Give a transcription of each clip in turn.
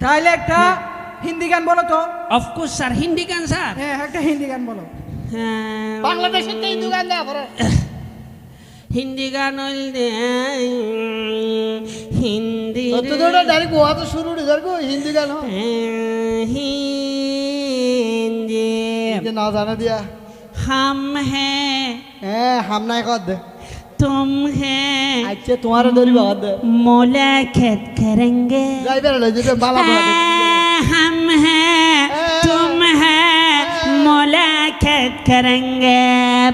তাহলে একটা হিন্দি গান বলো তো। অফকোর্স স্যার হিন্দি গান স্যার হ্যাঁ একটা হিন্দি গান বলো। হ্যাঁ। বাংলাদেশের তো হিন্দু গান হিন্দি গান হিন্দি তো ধরো ডাইরেক্ট ওয়া তো শুরু ধরো হিন্দি গান হ্যাঁ, হিন্দি। না জানা দিয়া। হাম হ্যাঁ। হ্যাঁ হাম নাই কর দে। तुम हैं আচ্ছা তোমার ধরি বাদ দে मुलाकात करेंगे যাই বেড়ে যেটা বালা বালা हाँ, हम हैं तुम हैं मुलाकात करेंगे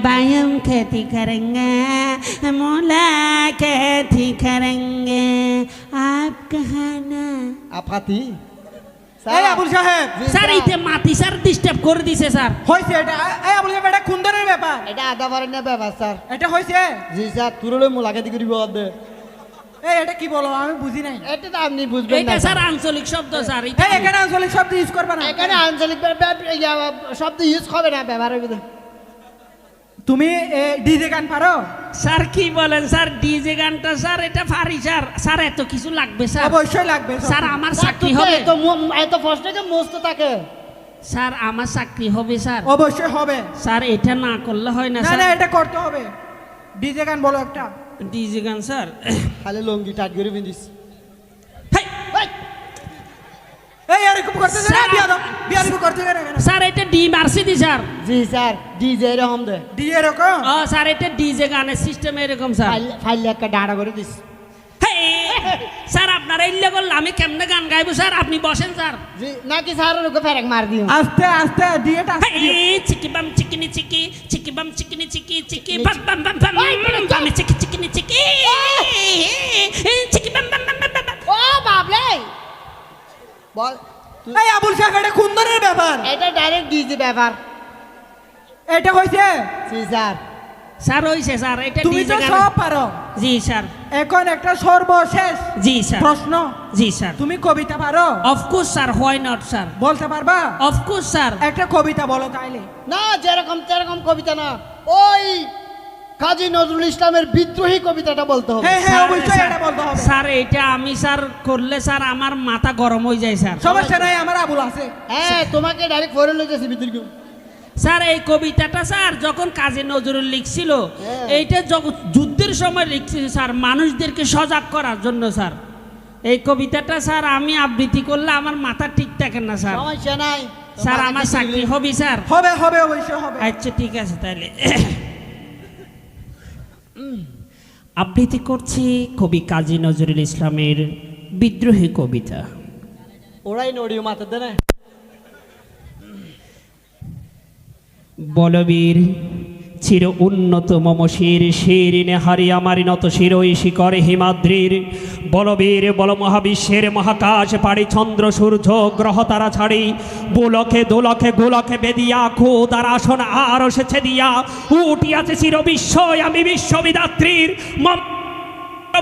बायम खेती करेंगे मुलाकात ही करेंगे आप कहाँ ना আপাতি এই আবুল সাহেব স্যার এইতে মাটি স্যার ডিস্টার্ব করে দিছে স্যার হয়েছে এটা এই আবুল সাহেব এটা ব্যাপার। এটা ব্যাপার স্যার। এটা হয়েছে জি স্যার তুরলে করিব দে এই এটা কি বলো? আমি বুঝি নাই। এটা তো আপনি বুঝবেন এটা স্যার। আঞ্চলিক শব্দ স্যার। এই এখানে আঞ্চলিক শব্দ ইউজ করবে না। এখানে আঞ্চলিক ইয়া, শব্দ ইউজ হবে না ব্যবহার হবে না। তুমি ডিজে গান পারো? স্যার কি বলেন স্যার? ডিজে গানটা স্যার এটা পারি স্যার। স্যার এত কিছু লাগবে স্যার? অবশ্যই লাগবে স্যার। আমার চাকরি হবে। এত এত ফার্স্ট থেকে মস্ত থাকে। স্যার আমার চাকরি হবে স্যার। অবশ্যই হবে। স্যার এটা না করলে হয় না না স্যার। এটা করতে হবে। ডিজে গান বলো একটা। ডিজে গান স্যার। খালি লঙ্গি টাইট করে পিন্দিস হেই, এই এরকম করতে না স্যার, বিয়া দাও। বিয়া দিব করতে না স্যার এটা ডি মারছি দি স্যার। জি স্যার ডিজে এরকম দে। ডি এরকম? ও স্যার এটা ডিজে গানের সিস্টেম এরকম স্যার। ফাইল একটা ডাড়া করে দিস। আপনার এলে করলে আমি কেমনে গান গাইবো স্যার? আপনি বসেন স্যার। জি নাকি স্যার ওকে ফেরেক মার দিও। আস্তে আস্তে ডিএটা আস্তে চিকি বাম চিকিনি চিকি চিকি বাম চিকিনি চিকি চিকি বাম বাম বাম বাম বাম চিকি চিকিনি চিকি চিকি বাম বাম বাম বাম ও বাবলে! বল এই আবুল সাহেব এটা খুন্দরের ব্যাপার। এটা ডাইরেক্ট ডিজে ব্যাপার। এটা হয়েছে জি স্যার। স্যার হইছে স্যার এটা তুমি তো সব পারো। জি স্যার। এখন একটা সর্বশেষ জি স্যার। প্রশ্ন। জি স্যার। তুমি কবিতা পারো? Of course sir why not sir বলতে পারবা? অফকোর্স স্যার একটা কবিতা বলো তাইলে। না যেরকম তেরকম কবিতা না ওই কাজী নজরুল ইসলামের বিদ্রোহী কবিতাটা বলতে হবে। হ্যাঁ হ্যাঁ অবশ্যই এটা বলতে হবে। স্যার এটা আমি স্যার করলে স্যার আমার মাথা গরম হয়ে যায় স্যার। সমস্যা নাই আমার আবুল আছে। হ্যাঁ তোমাকে ডাইরেক্ট ফোরে লইতেছি বিদ্রোহী স্যার এই কবিতাটা স্যার যখন কাজী নজরুল লিখছিল হ্যাঁ। এইটা যুদ্ধের সময় লিখছিল স্যার মানুষদেরকে সজাগ করার জন্য স্যার। এই কবিতাটা স্যার আমি আবৃত্তি করলে আমার মাথা ঠিক থাকে না স্যার। সমস্যা নাই। স্যার আমার চাকরি হবে স্যার। হবে হবে অবশ্যই হবে। আচ্ছা ঠিক আছে তাহলে। আবৃত্তি করছি কবি কাজী নজরুল ইসলামের বিদ্রোহী কবিতা। ওরাই নড়িও মাথা দে বলবীর, চির উন্নত মম শির শির নেহারি আমার নত শিরই শিকরে হিমাদ্রির। বলবীর, বল মহাবিশ্বের মহাকাশ, পাড়ি চন্দ্র, সূর্য, গ্রহ তারা ছাড়ি। বুলকে দোলকে গোলকে বেদিয়া খোদার আসন আর এসেছে দিয়া। উঠিয়াছে চির বিশ্বয় আমি বিশ্ববিদাত্রীর। মম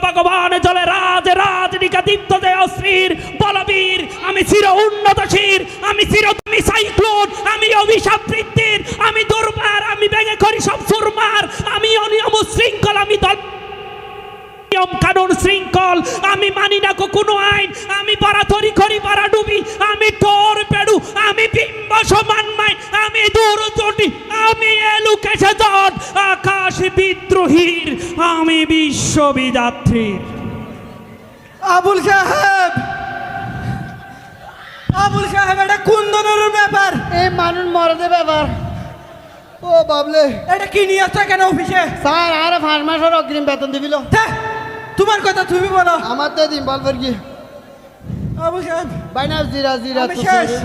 ভগবান চলে রাজ রাজ নিকাদীপ্ত জয় অশ্রীর বলবীর, আমি চির উন্নত শির আমি চির তুমি সাইক্লোন, আমি অভিশাপ বৃত্তির, আমি দুর্বার, আমি ভেঙে করি সব সুরমার, আমি অনিয়ম শৃঙ্খল, আমি দল নিয়ম কানুন শৃঙ্খল, আমি মানি না কোনো আইন, আমি পারাথরি করি পারা ডুবি আমি টোর পেড়ু, আমি বিম্ব সমান মাই আমি দূর চটি আমি এলু কেসে আকাশ বিদ্রোহীর আমি বিশ্ববিদাত্রীর আবুল সাহেব! আবুল সাহেব এটা কুন্দনের ব্যাপার? এই মানুষ মরদে ব্যাপার। ও বাবলে। এটা কি নিয়ে আসছো কেন অফিসে? স্যার আর পাঁচ মাসের অগ্রিম বেতন দিবিল। তোমার কথা তুমি বলো। আমার তো দিন বলবার কি আবুল সাহেব বাইনা জিরা জিরা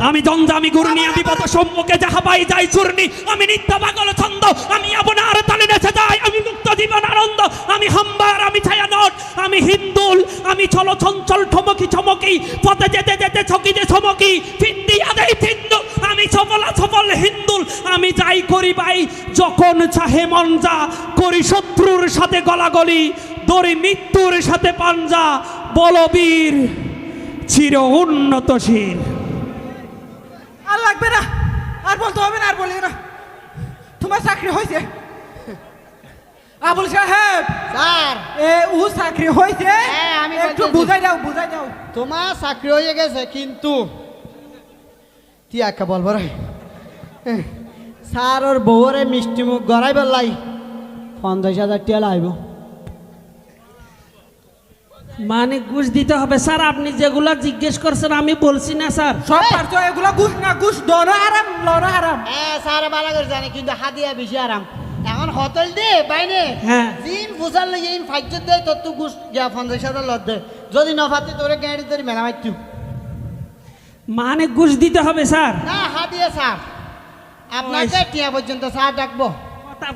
আমি দ্বন্দ্ব আমি গুরুনি আমি পদ সম্মুখে যাহা পাই যাই চূর্ণি। আমি নিত্য পাগল ছন্দ। আমি আপনার তালে নেচে যাই। আমি মুক্ত জীবন আনন্দ। আমি হাম্বার আমি ছায়ানট আমি হিন্দুল। আমি চলো চঞ্চল ঠমকি চমকি পথে যেতে যেতে ছকিতে ছমকি ফিন্দিয়া দেই ফিন্দু। আমি সফলা সফল হিন্দুল। আমি যাই করি ভাই যখন চাহে মন যা করি শত্রুর সাথে গলাগলি। দড়ি মৃত্যুর সাথে পাঞ্জা। বলবীর চির উন্নতশীল। আর লাগবে না। আর বলতে হবে না আর বলি না। তোমার চাকরি হয়েছে? আবুল সাহেব। স্যার। এ ও চাকরি হয়েছে? হ্যাঁ, আমি একটু। বুঝাই দাও বুঝাই দাও। তোমার চাকরি হয়ে গেছে কিন্তু তুই একা বলব রে স্যার ওর বউরে মিষ্টি মুখ গড়াই বেলাই পঞ্চাশ হাজার টিয়া লাইব। মানে ঘুষ দিতে হবে। স্যার আপনি যেগুলা জিজ্ঞেস করছেন আমি বলছি না স্যার। সব পারছ এগুলা ঘুষ না ঘুষ দর আরাম লড় আরাম। হ্যাঁ স্যার ভালো করে জানে কিন্তু হাতিয়া বেশি আরাম। এখন হোটেল দে বাইনে হ্যাঁ। জিন ফুসার লাগে ইন ফাইজত দে তোর তো গুস গিয়া পঞ্চাশ হাজার লত দে। যদি নফাতে তোরে গাড়ি তোর মেলা মারতু মানে ঘুষ দিতে হবে স্যার। না হাতিয়া স্যার। আপনাকে টিয়া পর্যন্ত স্যার ডাকবো।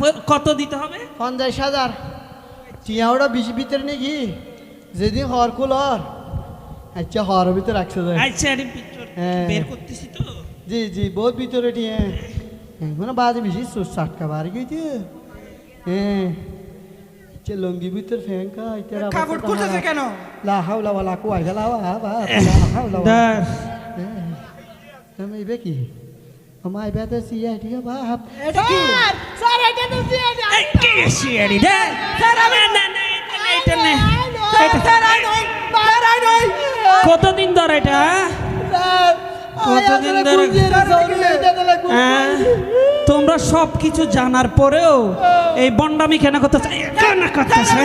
কত- কত দিতে হবে? পঞ্চাশ হাজার। টিয়া ওটা বেশি ভিতরে নাকি? যেদিন হর কুল হর আচ্ছা হর ভিতরে রাখছে আচ্ছা আমি picture হ্যাঁ। বের করতেছি তো। জি জি বহুত ভিতরে টিয়া এখন বাজে বেশি চাটকা বাড়ি গেছে। হ্যাঁ। আচ্ছা লঙ্গি ভিতর ফ্যাঙ্কা ইতারা কাপড় খুলতেছে কেন? লা হাওলা ওয়ালা কুয়াই গেলা ওয়া বা লা হাওলা ওয়ালা। কি? আমার সিয়া বাপ। এটা কি? স্যার এটা তো সিয়া কি? সিঁড়ি দে? না, না, না, না, এটা না, কতদিন ধরে এটা হ্যাঁ? কতদিন ধরে হ্যাঁ? তোমরা সব কিছু জানার পরেও এই বন্ডামি কেন করতে চাই কেন করতেছে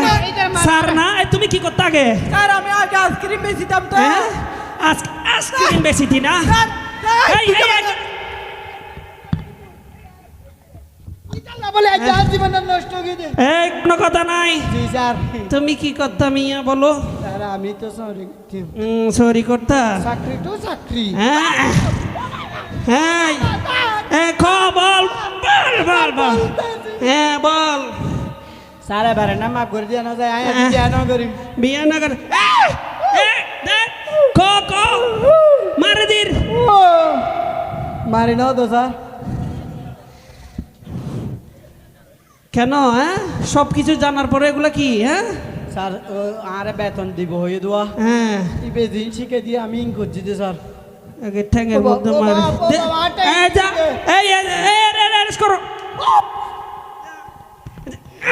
স্যার না তুমি কি করতে আগে? স্যার আমি আগে আইসক্রিম বেচিতাম তো। হ্যাঁ? আজ আইসক্রিম বেশি দি না স্যার, স্যার, এই, হয়ে কোনো কথা নাই। তুমি কি করতাম ইয়া বলো। আমি তো সরি সরি করতা? চাকরি তো চাকরি। হ্যাঁ। হ্যাঁ। বল। বল বল হ্যাঁ বল। স্যার এবারে না মাফ করে দিয়ে না যায় আমি হ্যাঁ। বিয়া না করি। বিয়া না কর এ, দে, ক ক। মারে দির। মারি নাও তো স্যার। কেন হ্যাঁ? সব কিছু জানার পরে এগুলা কি হ্যাঁ? স্যার আরে বেতন দিব হয়ে দেওয়া হ্যাঁ। ইবে দিন শিখে দিয়ে আমি ইন করছি যে স্যার। আগে ঠ্যাঙের মধ্যে মারে। এই যা। এই এই এই, এই, করো।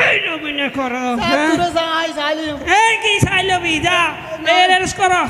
এই রবিনে করো স্যার হ্যাঁ? এই কি চাইলবি যা। এই রেস করো।